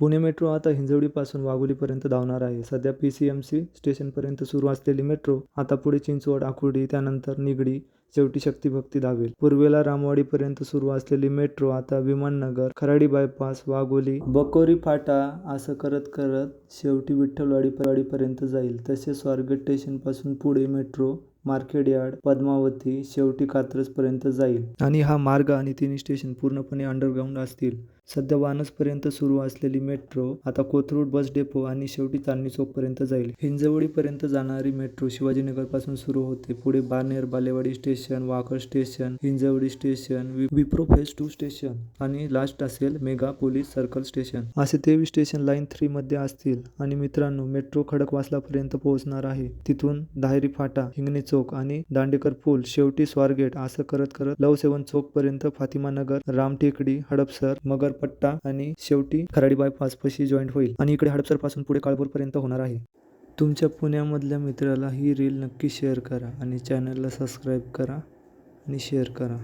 Pune metro आता हिंजवडीपासून वाघोलीपर्यंत धावणार आहे. सध्या पी सी एम सी स्टेशनपर्यंत सुरू असलेली मेट्रो आता पुढे चिंचवड आकुर्डी त्यानंतर निगडी शेवटी शक्तीभक्ती धावेल. पूर्वेला रामवाडीपर्यंत सुरू असलेली मेट्रो आता विमाननगर खराडी बायपास वाघोली बकोरी फाटा असं करत करत शेवटी विठ्ठलवाडीपर्यंत जाईल. तसेच स्वारगेट स्टेशनपासून पुढे मेट्रो मार्केट यार्ड पद्मावती शेवटी कात्रजपर्यंत जाईल. आणि हा मार्ग आणि तिन्ही स्टेशन पूर्णपणे अंडरग्राऊंड असतील. सध्या वानसपर्यंत सुरू असलेली मेट्रो आता कोथरूड बस डेपो आणि शेवटी चांदणी चौकपर्यंत जाईल. हिंजवडीपर्यंत जाणारी मेट्रो शिवाजीनगरपासून सुरू होते. पुढे Baner Balewadi station Wakad station Hinjewadi station वि- विप्रो फेज टू स्टेशन आणि लास्ट असेल मेगा पोलीस सर्कल स्टेशन. असे तेवीस स्टेशन लाईन थ्री मध्ये असतील. आणि मित्रांनो मेट्रो खडकवासलापर्यंत पोहोचणार आहे. तिथून दाहेरी फाटा हिंगणी चौक आणि दांडेकर पूल शेवटी स्वारगेट असं करत करत लव सेवन चौक पर्यंत फातिमा नगर रामटेकडी हडपसर मगर पट्टा आणि शेवटी खराडी बायपासपाशी जॉईंट होईल. आणि इकडे हडपसरपासून पुढे काळपूरपर्यंत होणार आहे. तुमच्या पुण्यामधल्या मित्राला ही रील नक्की शेअर करा आणि चॅनलला सबस्क्राईब करा आणि शेअर करा.